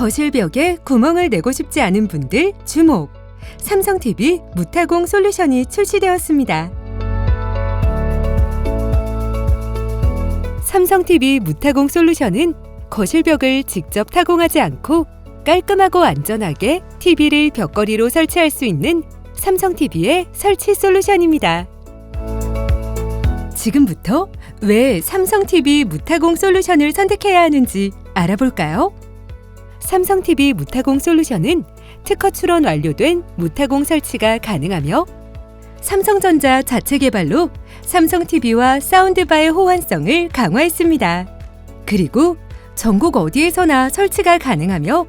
거실 벽에 구멍을 내고 싶지 않은 분들 주목! 삼성 TV 무타공 솔루션이 출시되었습니다. 삼성 TV 무타공 솔루션은 거실 벽을 직접 타공하지 않고 깔끔하고 안전하게 TV를 벽걸이로 설치할 수 있는 삼성 TV의 설치 솔루션입니다. 지금부터 왜 삼성 TV 무타공 솔루션을 선택해야 하는지 알아볼까요? 삼성 TV 무타공 솔루션은 특허 출원 완료된 무타공 설치가 가능하며 삼성전자 자체 개발로 삼성 TV와 사운드바의 호환성을 강화했습니다. 그리고 전국 어디에서나 설치가 가능하며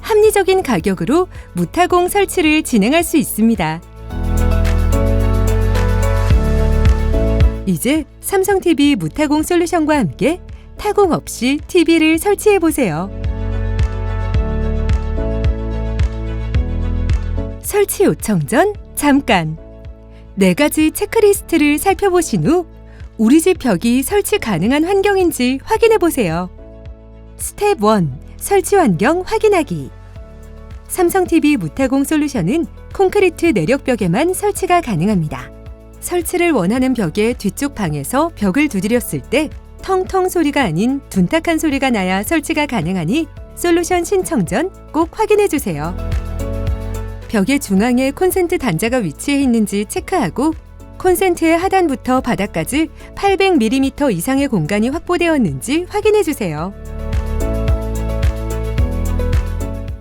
합리적인 가격으로 무타공 설치를 진행할 수 있습니다. 이제 삼성 TV 무타공 솔루션과 함께 타공 없이 TV를 설치해 보세요. 설치 요청 전 잠깐 네 가지 체크리스트를 살펴보신 후 우리 집 벽이 설치 가능한 환경인지 확인해 보세요. 스텝 1 설치 환경 확인하기 삼성 TV 무타공 솔루션은 콘크리트 내력벽에만 설치가 가능합니다. 설치를 원하는 벽의 뒤쪽 방에서 벽을 두드렸을 때 텅텅 소리가 아닌 둔탁한 소리가 나야 설치가 가능하니 솔루션 신청 전 꼭 확인해 주세요. 벽의 중앙에 콘센트 단자가 위치해 있는지 체크하고 콘센트의 하단부터 바닥까지 800mm 이상의 공간이 확보되었는지 확인해 주세요.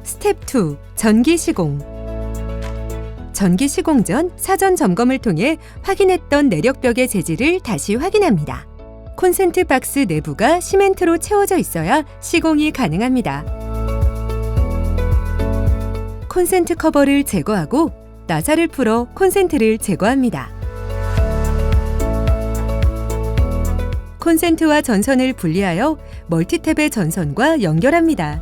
스텝 2 전기 시공 전기 시공 전 사전 점검을 통해 확인했던 내력벽의 재질을 다시 확인합니다. 콘센트 박스 내부가 시멘트로 채워져 있어야 시공이 가능합니다. 콘센트 커버를 제거하고 나사를 풀어 콘센트를 제거합니다. 콘센트와 전선을 분리하여 멀티탭의 전선과 연결합니다.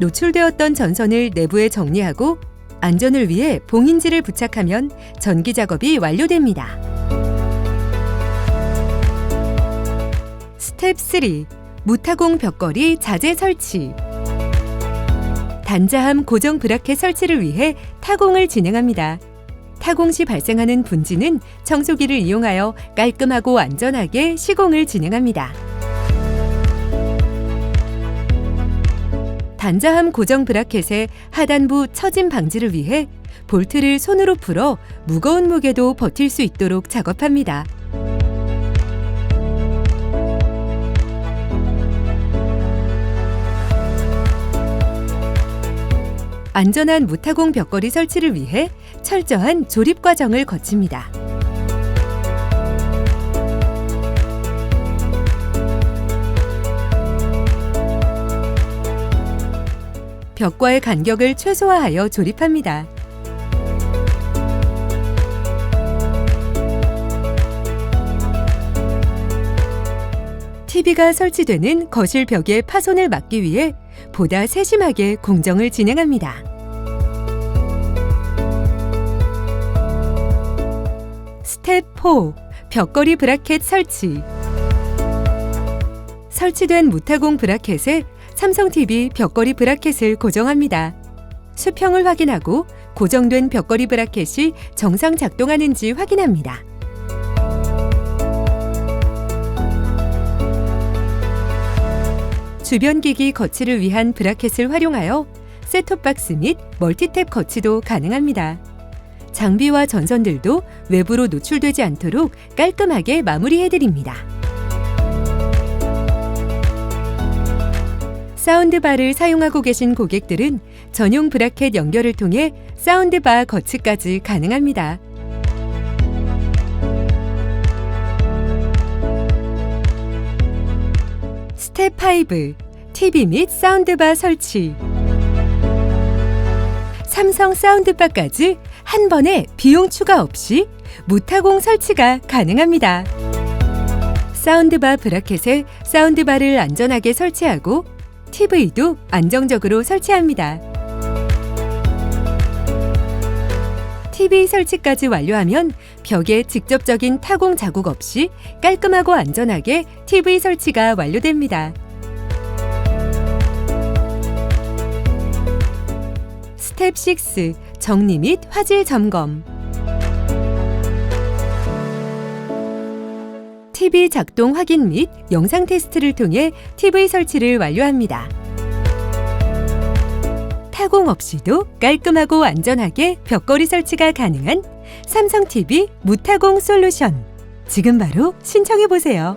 노출되었던 전선을 내부에 정리하고 안전을 위해 봉인지를 부착하면 전기 작업이 완료됩니다. 스텝 3. 무타공 벽걸이 자재 설치. 단자함 고정 브라켓 설치를 위해 타공을 진행합니다. 타공 시 발생하는 분지는 청소기를 이용하여 깔끔하고 안전하게 시공을 진행합니다. 단자함 고정 브라켓의 하단부 처짐 방지를 위해 볼트를 손으로 풀어 무거운 무게도 버틸 수 있도록 작업합니다. 안전한 무타공 벽걸이 설치를 위해 철저한 조립 과정을 거칩니다. 벽과의 간격을 최소화하여 조립합니다. TV가 설치되는 거실 벽의 파손을 막기 위해 보다 세심하게 공정을 진행합니다. 스텝 4 벽걸이 브라켓 설치 설치된 무타공 브라켓에 삼성 TV 벽걸이 브라켓을 고정합니다. 수평을 확인하고 고정된 벽걸이 브라켓이 정상 작동하는지 확인합니다. 주변 기기 거치를 위한 브라켓을 활용하여 셋톱박스 및 멀티탭 거치도 가능합니다. 장비와 전선들도 외부로 노출되지 않도록 깔끔하게 마무리해드립니다. 사운드바를 사용하고 계신 고객들은 전용 브라켓 연결을 통해 사운드바 거치까지 가능합니다. 스텝 5 TV 및 사운드바 설치 삼성 사운드바까지 한 번에 비용 추가 없이 무타공 설치가 가능합니다. 사운드바 브라켓에 사운드바를 안전하게 설치하고 TV도 안정적으로 설치합니다. TV 설치까지 완료하면 벽에 직접적인 타공 자국 없이 깔끔하고 안전하게 TV 설치가 완료됩니다. 스텝 6. 정리 및 화질 점검. TV 작동 확인 및 영상 테스트를 통해 TV 설치를 완료합니다. 타공 없이도 깔끔하고 안전하게 벽걸이 설치가 가능한 삼성 TV 무타공 솔루션. 지금 바로 신청해 보세요.